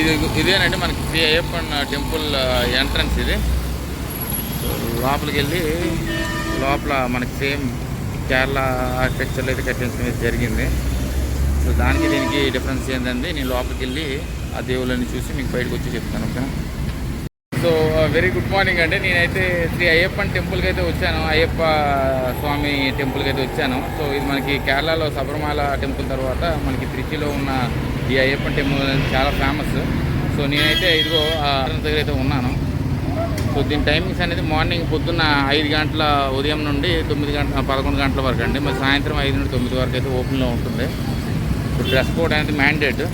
ఇది ఇదేనండి మనకి శ్రీ అయ్యప్పన్ టెంపుల్ ఎంట్రన్స్ ఇది. లోపలికి వెళ్ళి లోపల మనకి సేమ్ కేరళ ఆర్కిటెక్చర్లో అయితే కట్టించడం జరిగింది. సో దానికి దీనికి డిఫరెన్స్ ఏంటండి నేను లోపలికి వెళ్ళి ఆ దేవుళ్ళని చూసి మీకు బయటకు వచ్చి చెప్తాను ఓకేనా? సో వెరీ గుడ్ మార్నింగ్ అండి. నేనైతే శ్రీ అయ్యప్పన్ టెంపుల్కి అయితే వచ్చాను. అయ్యప్ప స్వామి టెంపుల్కి అయితే వచ్చాను. సో ఇది మనకి కేరళలో శబరిమాల టెంపుల్ తర్వాత మనకి త్రిచిలో ఉన్న ఈ అయ్యప్పన్ టెంపుల్ అనేది చాలా ఫేమస్. సో నేనైతే ఇదిగో దగ్గర అయితే ఉన్నాను. సో దీని టైమింగ్స్ అనేది మార్నింగ్ పొద్దున్న ఐదు గంటల ఉదయం నుండి తొమ్మిది గంటల పదకొండు గంటల వరకు అండి. మరి సాయంత్రం ఐదు నుండి తొమ్మిది వరకు అయితే ఓపెన్లో ఉంటుంది. ఇప్పుడు డ్రెస్ కోడ్ అనేది మ్యాండేట్.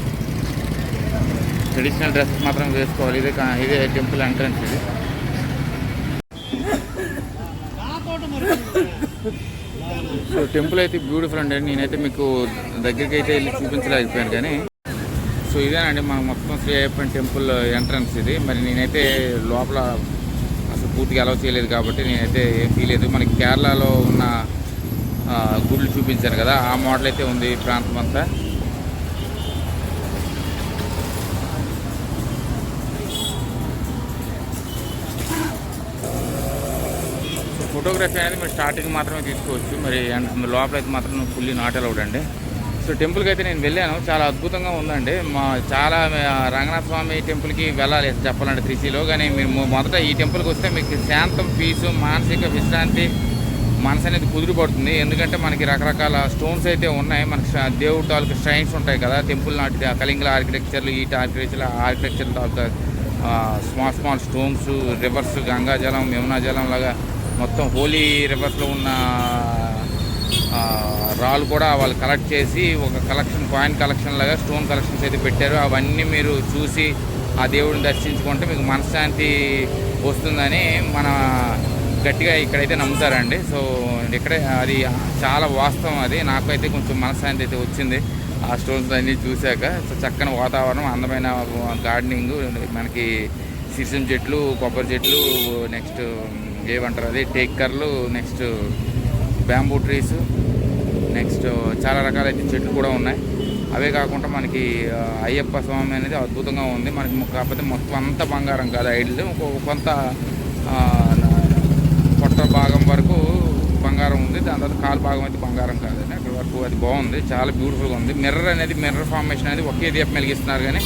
ట్రెడిషనల్ డ్రెస్ మాత్రం వేసుకోవాలి. ఇదే ఇదే టెంపుల్ ఎంట్రన్స్ ఇది. సో టెంపుల్ అయితే బ్యూటిఫుల్ అండి. నేనైతే మీకు దగ్గరికి అయితే వెళ్ళి చూపించలేకపోయాను కానీ సో ఇదేనండి మా మొత్తం శ్రీ అయ్యప్పన్ టెంపుల్ ఎంట్రన్స్ ఇది. మరి నేనైతే లోపల అసలు పూర్తిగా అలౌ చేయలేదు కాబట్టి నేనైతే ఏం తీయలేదు. మనకి కేరళలో ఉన్న గుళ్ళు చూపించాను కదా ఆ మోడల్ అయితే ఉంది ఈ ప్రాంతం అంతా. ఫోటోగ్రఫీ అనేది మీరు స్టార్టింగ్ మాత్రమే తీసుకోవచ్చు. మరి లోపల అయితే మాత్రం ఫుల్లీ నాట్ అలౌడ్ అండి. సో టెంపుల్కి అయితే నేను వెళ్ళాను. చాలా అద్భుతంగా ఉందండి. మా చాలా రంగనాథ స్వామి టెంపుల్కి వెళ్ళాలి చెప్పాలంటే త్రిశీలో. కానీ మీరు మొదట ఈ టెంపుల్కి వస్తే మీకు శాంతం పీసు మానసిక విశ్రాంతి మనసు అనేది కుదురు పడుతుంది. ఎందుకంటే మనకి రకరకాల స్టోన్స్ అయితే ఉన్నాయి. మనకి దేవుడు తాలూకు స్ట్రైన్స్ ఉంటాయి కదా. టెంపుల్ నాటి ఆ కళింగల ఆర్కిటెక్చర్లు ఈ ఆర్కిటెక్చర్ ఆర్కిటెక్చర్ తాలూకా స్మాల్ స్మాల్ స్టోన్స్ రివర్స్ గంగాజలం యమునా జలం లాగా మొత్తం హోలీ రివర్స్లో ఉన్న రాళ్ళు కూడా వాళ్ళు కలెక్ట్ చేసి ఒక కలెక్షన్ కాయిన్ కలెక్షన్ లాగా స్టోన్ కలెక్షన్స్ అయితే పెట్టారు. అవన్నీ మీరు చూసి ఆ దేవుడిని దర్శించుకుంటే మీకు మనశ్శాంతి వస్తుందని మన గట్టిగా ఇక్కడైతే నమ్ముతారండి. సో ఇక్కడే అది చాలా వాస్తవం అది. నాకైతే కొంచెం మనశ్శాంతి అయితే వచ్చింది ఆ స్టోన్స్ అన్నీ చూశాక. సో చక్కని వాతావరణం అందమైన గార్డెనింగ్ మనకి సిరిసం చెట్లు కొబ్బరి చెట్లు నెక్స్ట్ ఏమంటారు అది టేక్కర్లు నెక్స్ట్ బ్యాంబూ ట్రీస్ నెక్స్ట్ చాలా రకాల చెట్లు కూడా ఉన్నాయి. అవే కాకుండా మనకి అయ్యప్ప స్వామి అనేది అద్భుతంగా ఉంది. మనకి కాకపోతే మొత్తం అంతా బంగారం కాదు ఐడిల్. కొంత పొట్ట భాగం వరకు బంగారం ఉంది. దాని తర్వాత కాలు భాగం అయితే బంగారం కాదండి అక్కడ వరకు అది బాగుంది. చాలా బ్యూటిఫుల్గా ఉంది. మిర్రర్ అనేది మిర్రర్ ఫార్మేషన్ అనేది ఒకే దీపం వెలిగిస్తున్నారు. కానీ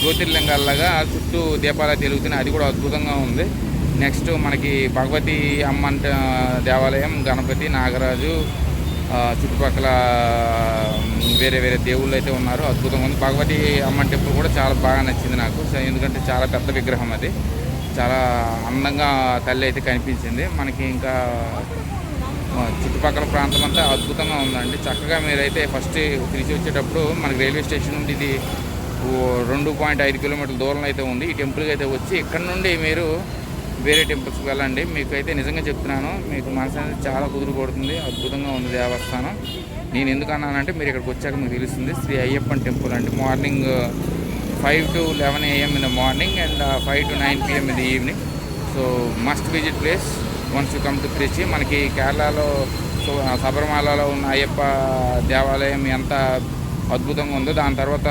జ్యోతిర్లింగాల్లాగా చుట్టూ దీపాలు తిరుగుతున్నాయి. అది కూడా అద్భుతంగా ఉంది. నెక్స్ట్ మనకి భగవతి అమ్మంట దేవాలయం గణపతి నాగరాజు చుట్టుపక్కల వేరే వేరే దేవుళ్ళు అయితే ఉన్నారు. అద్భుతంగా ఉంది. భగవతి అమ్మ టెంపుల్ కూడా చాలా బాగా నచ్చింది నాకు. సో ఎందుకంటే చాలా పెద్ద విగ్రహం అది. చాలా అందంగా తల్లి అయితే కనిపించింది. మనకి ఇంకా చుట్టుపక్కల ప్రాంతం అంతా అద్భుతంగా ఉందండి. చక్కగా మీరైతే ఫస్ట్ తిరిగి వచ్చేటప్పుడు మనకి రైల్వే స్టేషన్ నుండి ఇది ఓ రెండు పాయింట్ ఐదు కిలోమీటర్ల దూరంలో అయితే ఉంది. ఈ టెంపుల్కి అయితే వచ్చి ఇక్కడ నుండి మీరు వేరే టెంపుల్స్కి వెళ్ళండి. మీకు అయితే నిజంగా చెప్తున్నాను మీకు మనసు అనేది చాలా కుదురు పడుతుంది అద్భుతంగా ఉంది దేవస్థానం. నేను ఎందుకు అన్నానంటే మీరు ఇక్కడికి వచ్చాక మీకు తెలుస్తుంది శ్రీ అయ్యప్పన్ టెంపుల్ అండి morning five to eleven AM in the morning and five to nine PM in the evening so must visit place once you come to Trichy మనకి కేరళలో సో ఉన్న అయ్యప్ప దేవాలయం ఎంత అద్భుతంగా ఉందో దాని తర్వాత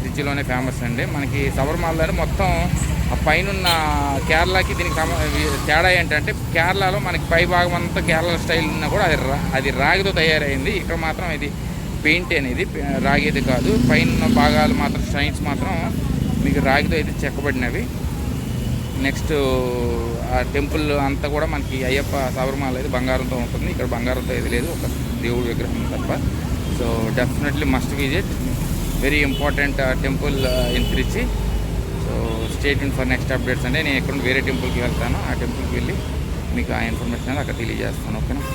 త్రిచిలోనే ఫేమస్ అండి. మనకి శబరిమాలలో మొత్తం ఆ పైన కేరళకి దీనికి సమ తేడా ఏంటంటే కేరళలో మనకి పై భాగం అంతా కేరళ స్టైల్ ఉన్నా కూడా అది రా అది రాగితో తయారైంది. ఇక్కడ మాత్రం ఇది పెయింట్ అనేది రాగిది కాదు. పైన భాగాలు మాత్రం స్టైన్స్ మాత్రం మీకు రాగితో అయితే చెక్కబడినవి. నెక్స్ట్ ఆ టెంపుల్ అంతా కూడా మనకి అయ్యప్ప శబరిమాల అయితే బంగారంతో ఉంటుంది. ఇక్కడ బంగారంతో అయితే లేదు ఒక దేవుడి విగ్రహం తప్ప. So definitely must visit. Very important temple in Trichy so stay in for next updates అంటే నేను ఎక్కడ వేరే టెంపుల్కి వెళ్తాను ఆ టెంపుల్కి వెళ్ళి మీకు ఆ ఇన్ఫర్మేషన్ అక్కడ తెలియజేస్తాను. ఓకేనా